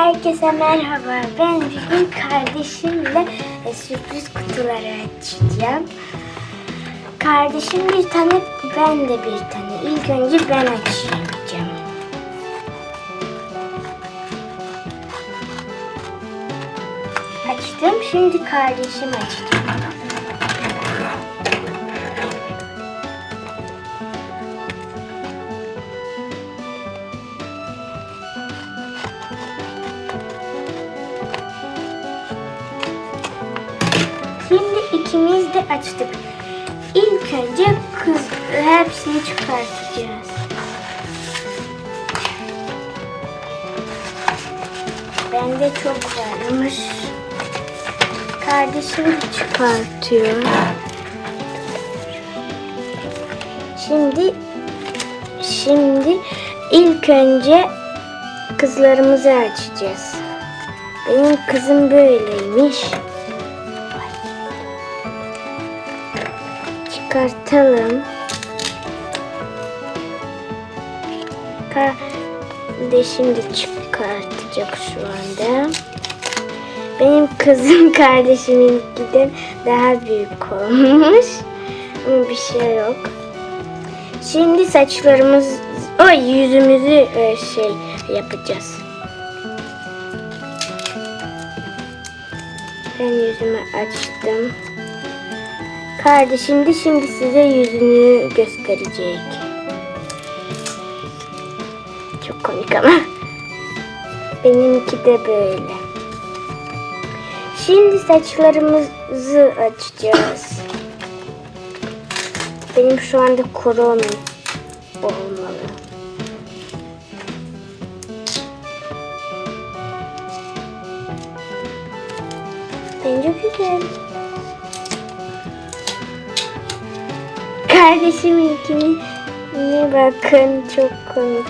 Herkese merhaba. Ben bugün kardeşimle e, sürpriz kutuları açacağım. Kardeşim bir tane, ben de bir tane. İlk önce ben açacağım. Açtım. Şimdi kardeşim açacak. Şimdi ikimiz de açtık. İlk önce kız hepsini çıkartacağız. Bende çok varmış. Kardeşim de çıkartıyor. Şimdi şimdi ilk önce kızlarımızı açacağız. Benim kızım böyleymiş. Çıkartalım. De çıkartacak şu anda. Benim kızım kardeşiminkiden daha büyük olmuş. Ama bir şey yok. Şimdi saçlarımız, o yüzümüzü e, şey yapacağız. Ben yüzümü açtım. Kardeşim de şimdi size yüzünü gösterecek. Çok komik ama. Benimki de böyle. Şimdi saçlarımızı açacağız. Benim şu anda koron olmalı. Bence güzel. Kardeşiminkini ne bakın çok komik.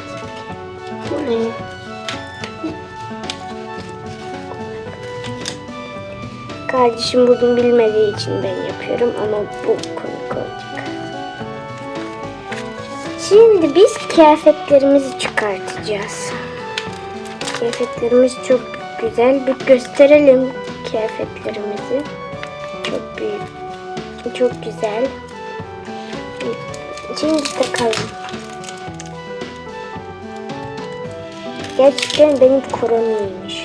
Kardeşim bugün bilmediği için ben yapıyorum ama bu komik olacak. Şimdi biz kıyafetlerimizi çıkartacağız. Kıyafetlerimiz çok güzel. Bir gösterelim kıyafetlerimizi. Çok büyük. Çok güzel. Şimdi takalım. Gerçekten benim koroniymiş.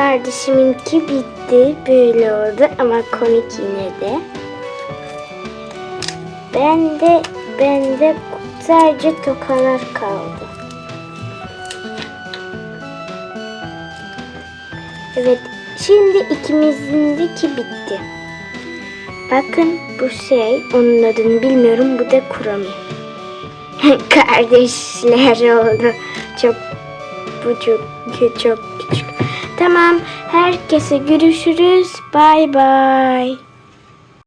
Kardeşiminki bitti. Böyle oldu ama komik yine de. Ben de ben de sadece tokalar kaldı. Evet, şimdi ikimizinki bitti. Bakın bu şey, onun adını bilmiyorum. Bu da kurami. Kardeşler oldu. Çok bu çok çok küçük. Tamam. Herkese görüşürüz. Bay bay.